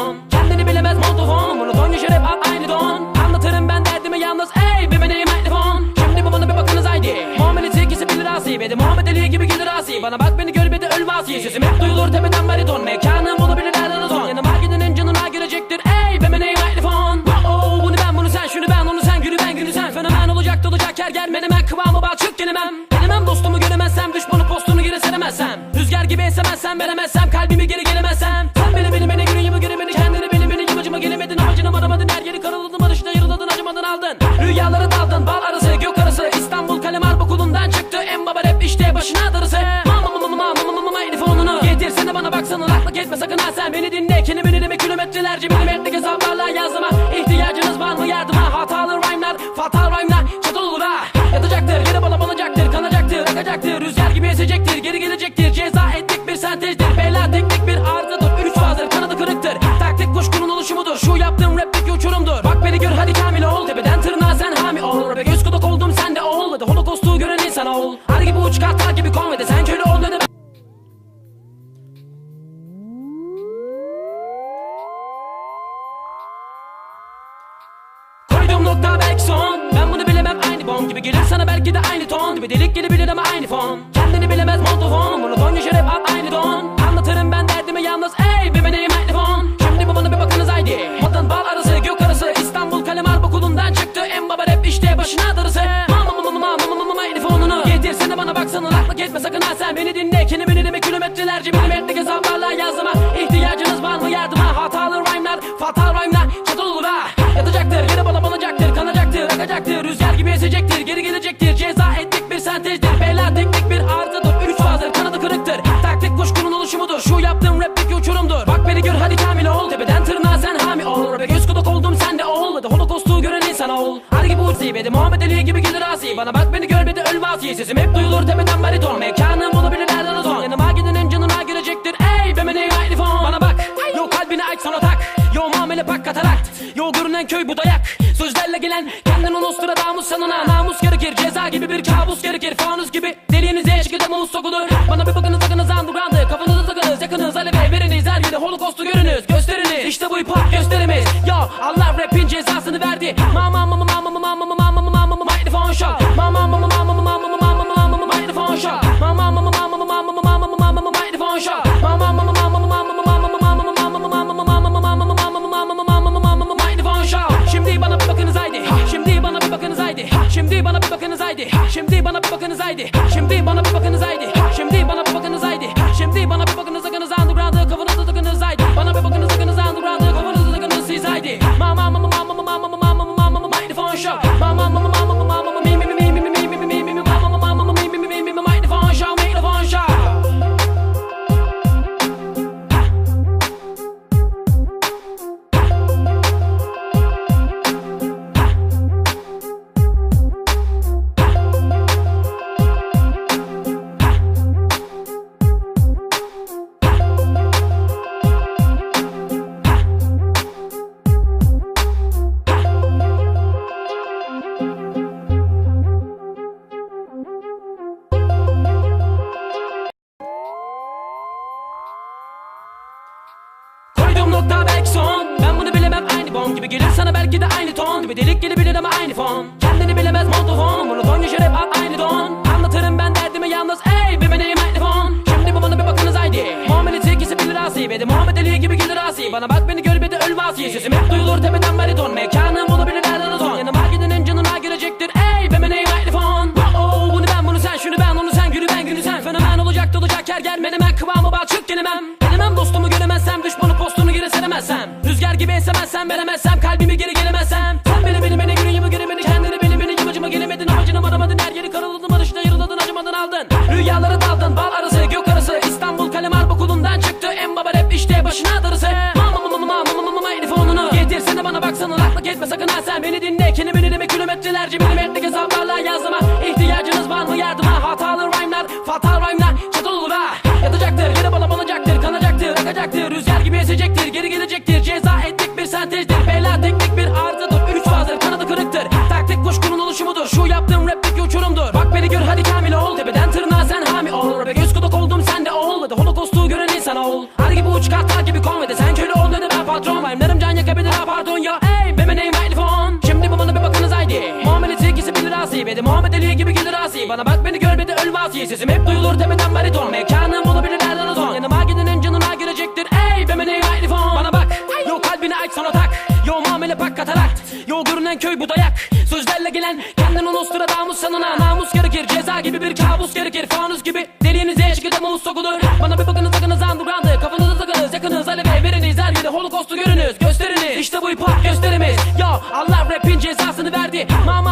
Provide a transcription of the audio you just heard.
ama aynı fon Kendini bilemez montofon Monoton yaşar hep al aynı don. Anlatırım ben derdimi yalnız ey bir meneyim mikrofon Şimdi bu bana bir bakınız haydi. Muamelesi ikisi bilir asi de Muhammed Ali gibi gelir asi Bana bak beni gör bir de ölme asi Sesim hep duyulur tepeden bariton Mekanım olabilir nereden ton Yanıma gidenin canına girecektir ey bir meneyim mikrofon Oh bunu ben bunu sen şunu ben onu sen günü ben günü sen. Fenomen olacak dolacak her gel menemen kıvamı bal çık gelemem. Denemem dostumu göremezsem düşmanı postunu geri seremezsem. Rüzgar gibi esemezsem veremezsem kalbimi geri gelemezsem etme sakın ha sen beni dinle. Kelimeni deme kilometrelerce milimetrik hesaplarla yazma İhtiyacınız var mı yardıma? Hatalı rhyme'lar fatal rhyme'lar. Çatal olur ha. Yatacaktır yere bala balacaktır kanacaktır akacaktır. Rüzgar gibi esecektir geri gelecektir. Ceza ettik bir sentezdir. Bela teknik bir arızadır Üç fazdır kanadı kırıktır. Taktik kuşkunun oluşumudur. Şu yaptığım rapteki uçurumdur bon gibi gelir sana belki de aynı ton Gibi. Delik gelebilir ama aynı fon. Kendini bilemez montofon. Monoton yaşar hep aynı don. Anlatırım ben derdimi yalnız ey bir meneyim mikrofon Şimdi bu bana bir bakınız haydi. Vatan bal arası gök arası İstanbul kalem harp okulundan çıktı. En baba rap işte başına darısı. Mama mama mama mama mama mama mikrofonunu Getirsene bana baksana laklık etme sakın ha sen. Beni dinle Kelimeni deme kilometrelerce milimetrik hesaplarla yazma İhtiyacınız var mı yardıma? Hatalı rhyme'lar fatal rhyme'lar oluşumudur Şu yaptığım rapteki uçurumdur Bak beni gör hadi kamil ol. Tepeden tırnağa sen hami ol. Ve göz kulak oldum sen de ol. Ve de holokostu gören insan ol. Ar gibi uç zibedi Muhammed Ali gibi gelir asi Bana bak beni gör bir de ölme asi Sesim hep duyulur tepeden bariton. Mekanım olabilir nereden ton Yanıma gidenin canına girecektir. Ey be meney mikrofon Bana bak. Yo kalbini aç sana tak. Yo muamele bak katarakt Yo görünen köy bu dayak. Sözlerle gelen kendin o Nostradamus sanına Namus gerekir ceza gibi bir kabus gerekir. Fanus gibi deliğinize eden mavuz sokulur Bana bir bakınız yerde holokostu görünüz gösteriniz İşte bu hop gösterimiz Yo Allah rapin cezasını verdi Mama mama mama mama mama mama mama mama mikrofon shot Mama mama mama mama mama mama mama mama mikrofon shot Mama mama mama mama mama mama mama mama mikrofon shot Mama mama mama mama mama mama mama mama mama mama mikrofon shot Şimdi bana bir bakınız haydi Şimdi bana bir bakınız haydi Şimdi bana bir bakınız haydi Şimdi bana bir bakınız haydi Şimdi bana bir bakınız up. Bon gibi gelir sana belki de aynı ton Gibi. Delik gelebilir ama aynı fon. Kendini bilemez montofon. Monoton yaşar hep al aynı don. Anlatırım ben derdimi yalnız ey bir meneyim mikrofon Şimdi bu bana bir bakınız haydi. Muamelesi ikisi bilir asi Ve de Muhammed Ali gibi gelir asi Bana bak beni gör bir de ölme asi Sesim hep duyulur tepeden bariton. Mekanım olabilir nereden ton. Yanıma gidenin canına girecektir ey bir meneyim mikrofon Oh bunu ben bunu sen şunu ben onu sen günü ben günü sen. Fenomen olacak dolacak her gel menemen. Kıvamı bal çık gelemem. Denemem dostumu göremezsem düşmanı postunu geri seremezsem Rüzgar gibi esemezsem veremezsem kalbimi geri gelemezsem. Sen beni beni beni günü gibi göremedin kendini beni beni yamacıma gelemedin. Amacına varamadın her yeri karaladın barışta yarıladın acımadın aldın. Rüyalara daldın bal arası gök arası. İstanbul kalem harp okulundan çıktı. En baba rap işte başına darısı. Mama mama mama mama mama mikrofonunu Getirsene bana baksana laklık etme sakın ha sen. Beni dinle Kelimeni deme kilometrelerce. Milimetrik hesaplarla Bana bak beni gör beni ölme asi Sesim hep duyulur tepeden bariton. Mekanım bulabilirler lan ton Yanıma gidenin canına girecektir. Ey benim neyim mikrofon Bana bak Yo kalbini aç sana tak. Yo muamele pak katarakt Yo görünen köy bu dayak. Sözlerle gelen kendini Nostradamus sanına Namus gerekir ceza gibi bir kabus gerekir. Fanus gibi deliğinize çıkıda mavuz sokulur Bana bir bakınız akınız underground'ı Kafanızı takınız yakınız. Alev veriniz Her yerde holokostu görünüz. Gösteriniz. İşte bu hip gösterimiz. Yo Allah rapin cezasını verdi. Mamam